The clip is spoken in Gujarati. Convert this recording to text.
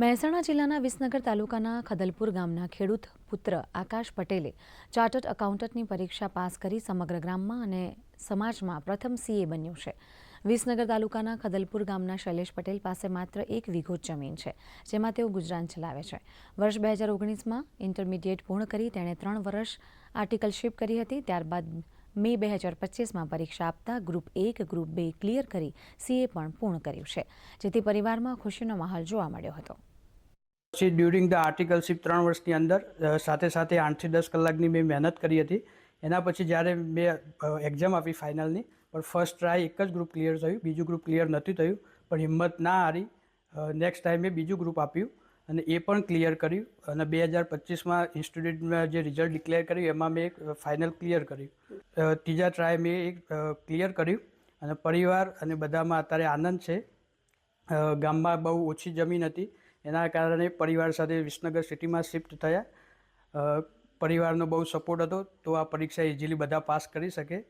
મહેસાણા જિલ્લાના વિસનગર તાલુકાના ખદલપુર ગામના ખેડૂત પુત્ર આકાશ પટેલે ચાર્ટર્ડ એકાઉન્ટન્ટની પરીક્ષા પાસ કરી સમગ્ર ગ્રામમાં અને સમાજમાં પ્રથમ સીએ બન્યું છે. વિસનગર તાલુકાના ખદલપુર ગામના શૈલેષ પટેલ પાસે માત્ર એક વીઘો જમીન છે, જેમાં તેઓ ગુજરાન ચલાવે છે. વર્ષ બે હજાર ઓગણીસમાં ઇન્ટરમીડિયેટ પૂર્ણ કરી તેણે ત્રણ વર્ષ આર્ટિકલશીપ કરી હતી. ત્યારબાદ મે બે હજાર પચીસમાં પરીક્ષા આપતા ગ્રુપ એક, ગ્રુપ બે ક્લિયર કરી સીએ પણ પૂર્ણ કર્યું છે, જેથી પરિવારમાં ખુશીનો માહોલ જોવા મળ્યો હતો. પછી ડ્યુરિંગ ધ આર્ટિકલશીપ ત્રણ વર્ષની અંદર સાથે સાથે આઠથી દસ કલાકની મેં મહેનત કરી હતી. એના પછી જ્યારે મેં એક્ઝામ આપી ફાઇનલની પણ ફર્સ્ટ ટ્રાય એક જ ગ્રુપ ક્લિયર થયું, બીજું ગ્રુપ ક્લિયર નથી થયું, પણ હિંમત ના હારી નેક્સ્ટ ટાઈમે બીજું ગ્રુપ આપ્યું અને એ પણ ક્લિયર કર્યું અને બે હજાર પચીસમાં ઇન્સ્ટિટ્યૂટમાં જે રિઝલ્ટ ડિક્લેર કર્યું, એમાં મેં એક ફાઇનલ ક્લિયર કર્યું. ત્રીજા ટ્રાય મેં એક ક્લિયર કર્યું અને પરિવાર અને બધામાં અત્યારે આનંદ છે. ગામમાં બહુ ઓછી જમીન હતી એના કારણે પરિવાર સાથે વિસનગર સિટીમાં શિફ્ટ થયા. પરિવારનો બહુ સપોર્ટ હતો, તો આ પરીક્ષા ઇઝીલી બધા પાસ કરી શકે.